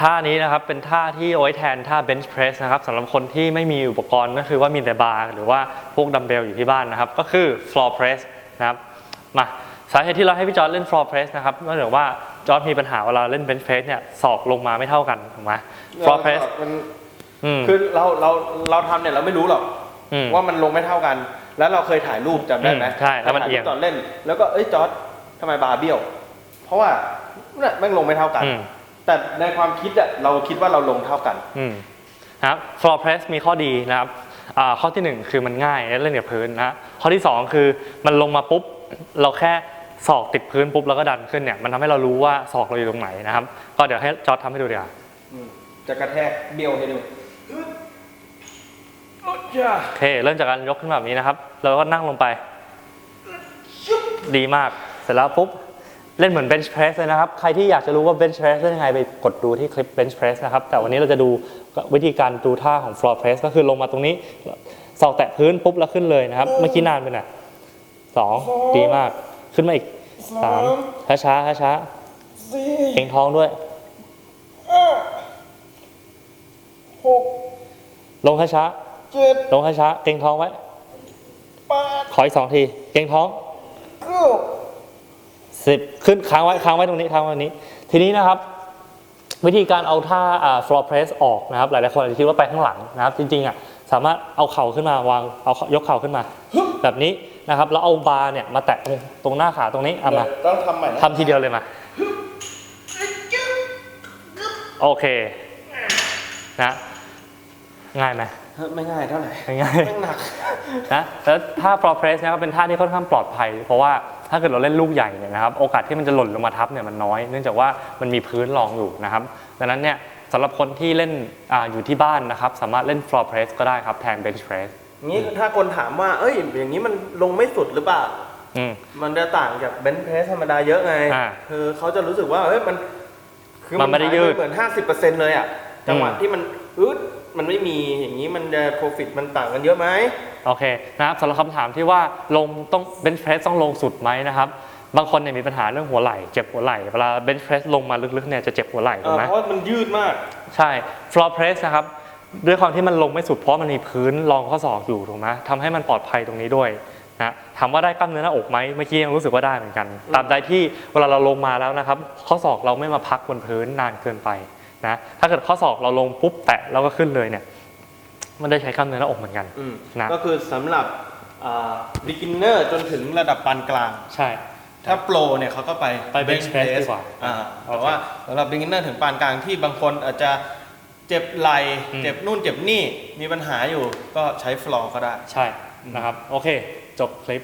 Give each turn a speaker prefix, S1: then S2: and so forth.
S1: ท่านี้นะครับเป็นท่าที่เอาไว้แทนท่า bench press นะครับสำหรับคนที่ไม่มีอุปกรณ์ก็คือว่ามีแต่บาร์หรือว่าพวกดัมเบลอยู่ที่บ้านนะครับ ก็คือ floor press นะครับมาสาเหตุที่เราให้พี่จอร์ดเล่น floor press นะครับเนื่องจากว่าจอร์ดมีปัญหาเวลาเล่น bench press เนี่ยศอกลงมาไม่เท่ากันถูกไหม floor press
S2: มัน
S1: อืม
S2: คือเราเราเราทำเนี่ยเราไม่รู้หรอก
S1: อืม
S2: ว่ามันลงไม่เท่ากัน แล้วเราเคยถ่ายรูปจำได้ไหม
S1: อืมใช่แล้วมัน
S2: ถ่า
S1: เอียง
S2: รูปตอนเล่น แล้วก็เอ้ยจอร์ดทำไมบาร์เบี้ยว เพราะว่าเนี่ยแม่งลงไม่เท่ากัน
S1: อืม
S2: แต่ในความคิดอะเราคิดว่าเราลงเท่ากัน
S1: อืมนะครับ floor press มีข้อดีนะครับอ่าข้อที่หนึ่งคือมันง่ายเล่นกับพื้นนะข้อที่สองคือมันลงมาปุ๊บ เราแค่ศอกติดพื้นปุ๊บแล้วก็ดันขึ้นเนี่ยมันทำให้เรารู้ว่าศอกเราอยู่ตรงไหนนะครับ ก็เดี๋ยวให้จอร์ดทำให้ดูดีกว่า
S2: อืมจะกระแทกเบี้ยวให้ดู
S1: โอเค เริ่มจากการยกขึ้นมาแบบนี้นะครับ แล้วก็นั่งลงไปดีมาก เสร็จแล้วปุ๊บ เล่นเหมือน bench press เลยนะครับ ใครที่อยากจะรู้ว่า bench press เล่นยังไงไปกดดูที่คลิป bench press นะครับ แต่วันนี้เราจะดูวิธีการดูท่าของ floor press ก็คือลงมาตรงนี้ศอกแตะพื้นปุ๊บแล้วขึ้นเลยนะครับ เมื่อกี้นานไปหน่อยสองดีมากขึ้นมาอีกสามช้าช้าช้าช้าๆเก่งท้องด้วย
S2: หก
S1: ลงช้าช้า
S2: เจ็ด
S1: ๆลงช้าช้าๆเก่งท้องไว้
S2: แปด
S1: ขออีกสองที เก่งท้อง
S2: เก้า
S1: สิบขึ้นค้างไว้ค้างไว้ตรงนี้ค้างไว้ตรงนี้ ทีนี้นะครับ วิธีการเอาท่าอ่า floor press ออกนะครับ หลายๆคนอาจจะคิดว่าไปข้างหลังนะครับ จริงๆอะสามารถเอาเข่าขึ้นมาวางเอายกเข่าขึ้นมา แบบนี้นะครับแล้วเอาบาร์เนี่ยมาแตะตรงตรงหน้าขาตรงนี้เอามา
S2: ต้องทำใหม่นะ
S1: ทำทีเดียวเลยมาโอเคนะง่ายไหม
S2: ไม่ง่ายเท่าไหร่
S1: ไม่ง่าย
S2: แม่งหนัก
S1: นะแล้วท่า floor press นะครับเป็นท่าที่ค่อนข้างปลอดภัย เพราะว่าถ้าเกิดเราเล่นลูกใหญ่เนี่ยนะครับโอกาสที่มันจะหล่นลงมาทับเนี่ยมันน้อย เนื่องจากว่ามันมีพื้นรองอยู่นะครับดังนั้นเนี่ยสำหรับคนที่เล่นอาอยู่ที่บ้านนะครับสามารถเล่น floor press ก็ได้ครับแทน bench press
S2: งี้ถ้าคนถามว่า เอ้ย อย่างนี้มันลงไม่สุดหรือเปล่า
S1: อืม
S2: มันจะต่างจากเบนช์เพรสธรรมดาเยอะไง
S1: อ่า
S2: คือเขาจะรู้สึกว่าเฮ้ยมัน คือ
S1: มันไม่ได้ยืด
S2: หาปเหมือน50%เลยอะจังหวะ
S1: อืม
S2: ที่มัน อึดมันไม่มีอย่างนี้มันจะ profit มันต่างกันเยอะไหม
S1: โอเคนะครับสำหรับคำถามที่ว่าลงต้อง bench press ต้องลงสุดไหมนะครับบางคนเนี่ยมีปัญหาเรื่องหัวไหล่เจ็บหัวไหล่เวลา bench press ลงมาลึกๆเนี่ยจะเจ็บหัวไหล่
S2: เอ
S1: ถูก
S2: อ
S1: ไหม
S2: เพราะว่ามันยืดมาก
S1: ใช่ floor press นะครับด้วยความที่มันลงไม่สุดเพราะมันมีพื้นรองข้อศอกอยู่ถูกไหมทำให้มันปลอดภัยตรงนี้ด้วยนะถามว่าได้กล้ามเนื้อหน้าอกไหมเมื่อกี้ยังรู้สึกว่าได้เหมือนกันตราบใดที่เวลาเราลงมาแล้วนะครับ ข้อศอกเราไม่มาพักบนพื้นนานเกินไป นะถ้าเกิดข้อศอกเราลงปุ๊บแตะแล้วก็ขึ้นเลยเนี่ยมันได้ใช้กล้ามเนื้อหน้าอกเหมือนกัน
S2: อืม
S1: นะ
S2: ก็คือสำหรับอ่า beginner จนถึงระดับปานกลาง
S1: ใช่
S2: ถ้าโปรเนี่ยเขาก็ไป
S1: ไป bench press ดีกว่า
S2: อ่า
S1: โอเค
S2: แต่ว่าสำหรับ beginner ถึงปานกลางที่บางคนอาจจะเจ็บไหล่
S1: อืม
S2: เจ็บนู่นเจ็บนี่มีปัญหาอยู่ก็ใช้ฟลอร์ก็ได้
S1: ใช่นะครับ โอเค จบคลิป